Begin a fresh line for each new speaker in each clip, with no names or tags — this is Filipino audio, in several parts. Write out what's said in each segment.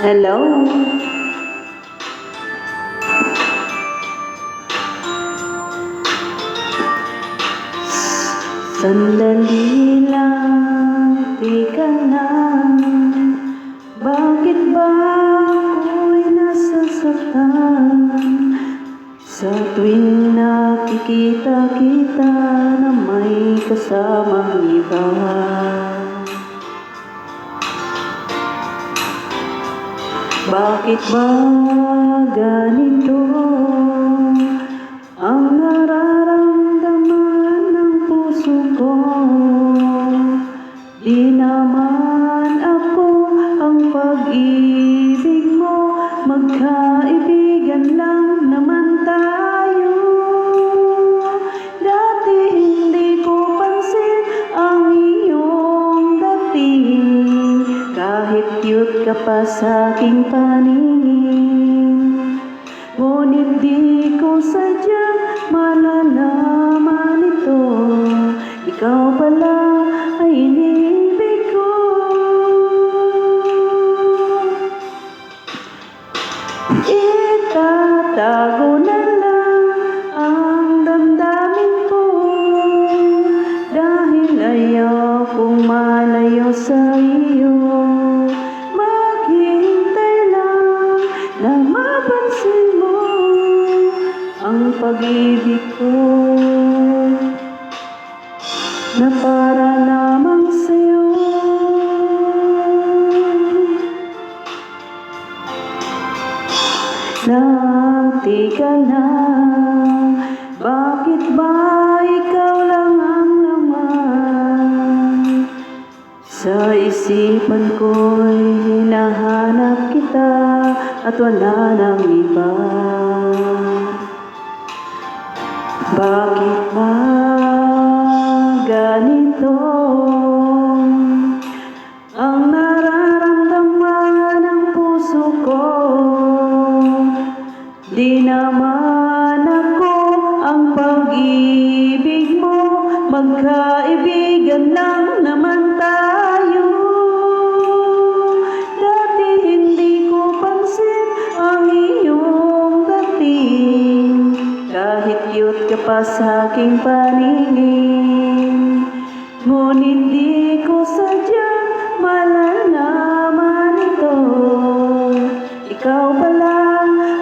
Hello? Sandali lang, teka lang Bakit ba ako'y nasasaktan Sa tuwing nakikita kita na may kasamang iba Bakit ba ganito ang nararamdaman pa sa aking paningin. Ngunit di ko sadyang malalaman ito Ikaw pala ay inibig ko Itatago na pag-ibig ko. Na para lamang sa'yo. Nagtika na. Bakit ba ikaw lang ang laman? Sa isipan ko'y hinahanap kita At wala nang iba Bakit ba ganito? Ang nararamdaman ng puso ko. Di naman ako ang pag-ibig mo. Magkaibigan lang ka pa sa aking paningin. Ngunit di ko sadyang malalaman ito. Ikaw pala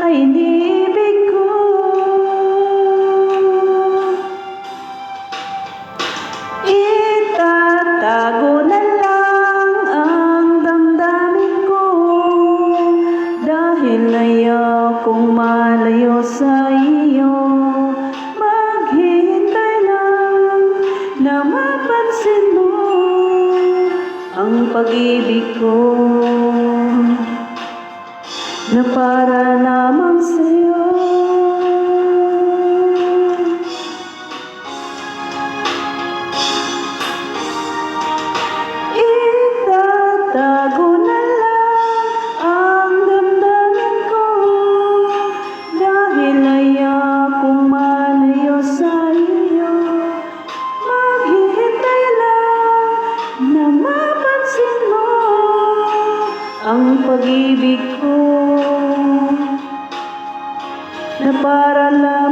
ay inibig ko. Itatago na lang ang damdamin ko. Dahil ayaw kong malayo sa iyo pag-ibig ko na para lamang sa'yo. ang pag-ibig ko na para lang